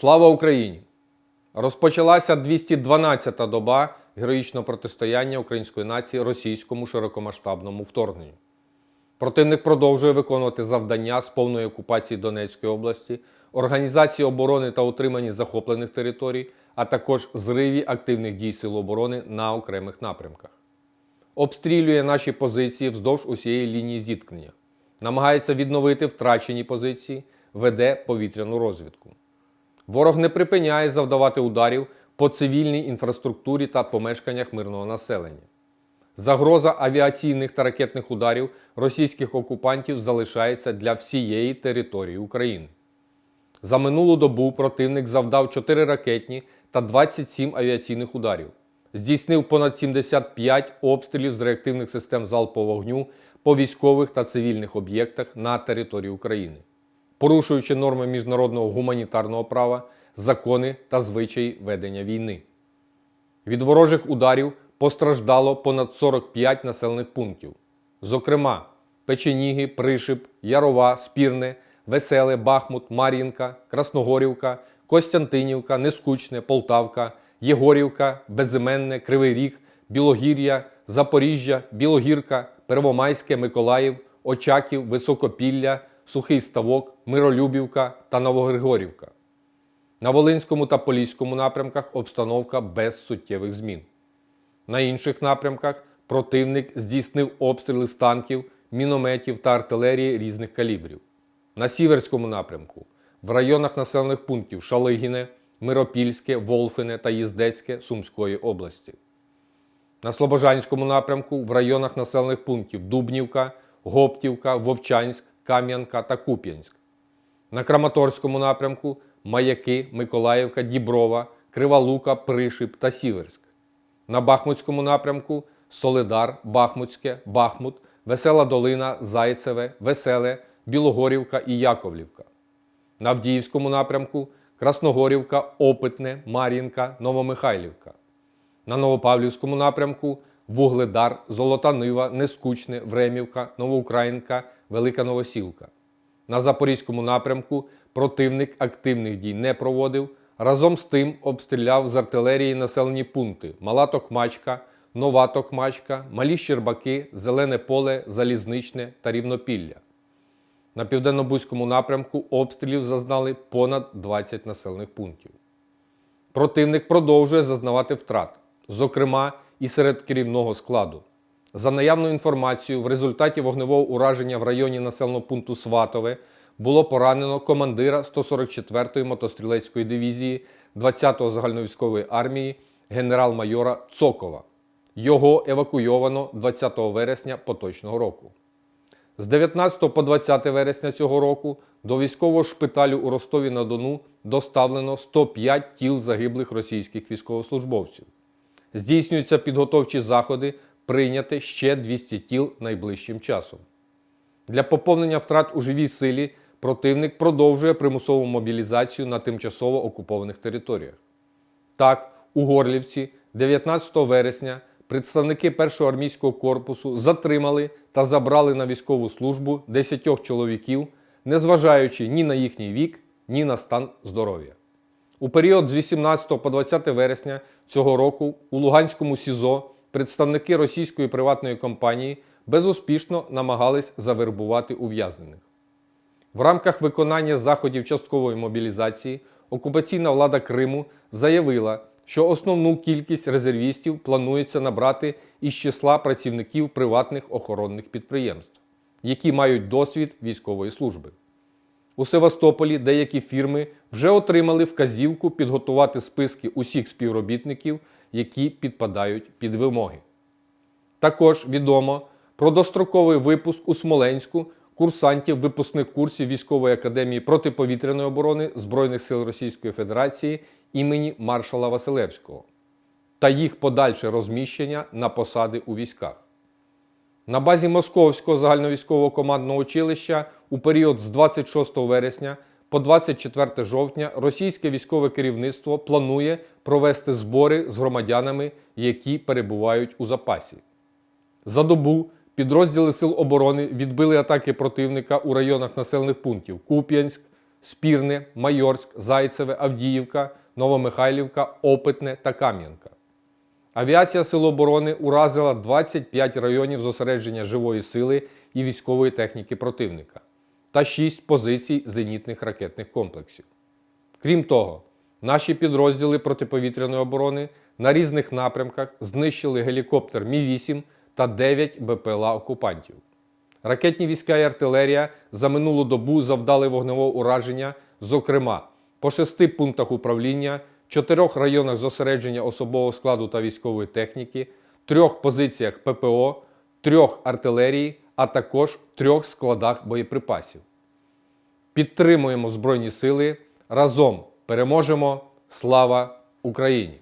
Слава Україні! Розпочалася 212-та доба героїчного протистояння української нації російському широкомасштабному вторгненню. Противник продовжує виконувати завдання з повної окупації Донецької області, організації оборони та утримання захоплених територій, а також зриві активних дій Сил оборони на окремих напрямках. Обстрілює наші позиції вздовж усієї лінії зіткнення, намагається відновити втрачені позиції, веде повітряну розвідку. Ворог не припиняє завдавати ударів по цивільній інфраструктурі та помешканнях мирного населення. Загроза авіаційних та ракетних ударів російських окупантів залишається для всієї території України. За минулу добу противник завдав 4 ракетні та 27 авіаційних ударів, здійснив понад 75 обстрілів з реактивних систем залпового вогню по військових та цивільних об'єктах на території України, порушуючи норми міжнародного гуманітарного права, закони та звичаї ведення війни. Від ворожих ударів постраждало понад 45 населених пунктів. Зокрема, Печеніги, Пришип, Ярова, Спірне, Веселе, Бахмут, Мар'їнка, Красногорівка, Костянтинівка, Нескучне, Полтавка, Єгорівка, Безіменне, Кривий Ріг, Білогір'я, Запоріжжя, Білогірка, Первомайське, Миколаїв, Очаків, Високопілля, Сухий Ставок, Миролюбівка та Новогригорівка. На Волинському та Поліському напрямках обстановка без суттєвих змін. На інших напрямках противник здійснив обстріли з танків, мінометів та артилерії різних калібрів. На Сіверському напрямку в районах населених пунктів Шалигіне, Миропільське, Волфине та Їздецьке Сумської області. На Слобожанському напрямку в районах населених пунктів Дубнівка, Гоптівка, Вовчанськ, Кам'янка та Куп'янськ. На Краматорському напрямку Маяки, Миколаївка, Діброва, Крива Лука, Пришип та Сіверськ. На Бахмутському напрямку Солидар, Бахмутське, Бахмут, Весела Долина, Зайцеве, Веселе, Білогорівка і Яковлівка. На Авдіївському напрямку Красногорівка, Опитне, Мар'їнка, Новомихайлівка. На Новопавлівському напрямку Вугледар, Золота Нива, Нескучне, Времівка, Новоукраїнка, Велика Новосілка. На Запорізькому напрямку противник активних дій не проводив. Разом з тим обстріляв з артилерії населені пункти Мала Токмачка, Нова Токмачка, Малі Щербаки, Зелене Поле, Залізничне та Рівнопілля. На південно-бузькому напрямку обстрілів зазнали понад 20 населених пунктів. Противник продовжує зазнавати втрат, зокрема і серед керівного складу. За наявною інформацією, в результаті вогневого ураження в районі населеного пункту Сватове було поранено командира 144-ї мотострілецької дивізії 20-го загальновійськової армії генерал-майора Цокова. Його евакуйовано 20 вересня поточного року. З 19 по 20 вересня цього року до військового шпиталю у Ростові-на-Дону доставлено 105 тіл загиблих російських військовослужбовців. Здійснюються підготовчі заходи прийняти ще 200 тіл найближчим часом. Для поповнення втрат у живій силі противник продовжує примусову мобілізацію на тимчасово окупованих територіях. Так, у Горлівці 19 вересня представники першого армійського корпусу затримали та забрали на військову службу 10 чоловіків, незважаючи ні на їхній вік, ні на стан здоров'я. У період з 18 по 20 вересня цього року у Луганському СІЗО представники російської приватної компанії безуспішно намагались завербувати ув'язнених. В рамках виконання заходів часткової мобілізації окупаційна влада Криму заявила, що основну кількість резервістів планується набрати із числа працівників приватних охоронних підприємств, які мають досвід військової служби. У Севастополі деякі фірми вже отримали вказівку підготувати списки усіх співробітників, які підпадають під вимоги. Також відомо про достроковий випуск у Смоленську курсантів випускних курсів Військової академії протиповітряної оборони Збройних сил Російської Федерації імені маршала Василевського та їх подальше розміщення на посади у військах. На базі Московського загальновійськового командного училища у період з 26 вересня по 24 жовтня російське військове керівництво планує провести збори з громадянами, які перебувають у запасі. За добу підрозділи Сил оборони відбили атаки противника у районах населених пунктів Куп'янськ, Спірне, Майорськ, Зайцеве, Авдіївка, Новомихайлівка, Опитне та Кам'янка. Авіація Сил оборони уразила 25 районів зосередження живої сили і військової техніки противника та 6 позицій зенітних ракетних комплексів. Крім того, наші підрозділи протиповітряної оборони на різних напрямках знищили гелікоптер Мі-8 та 9 БПЛА окупантів. Ракетні війська і артилерія за минулу добу завдали вогневого ураження, зокрема, по шести пунктах управління, чотирьох районах зосередження особового складу та військової техніки, трьох позиціях ППО, трьох артилерії, а також трьох складах боєприпасів. Підтримуємо Збройні Сили. Разом переможемо! Слава Україні!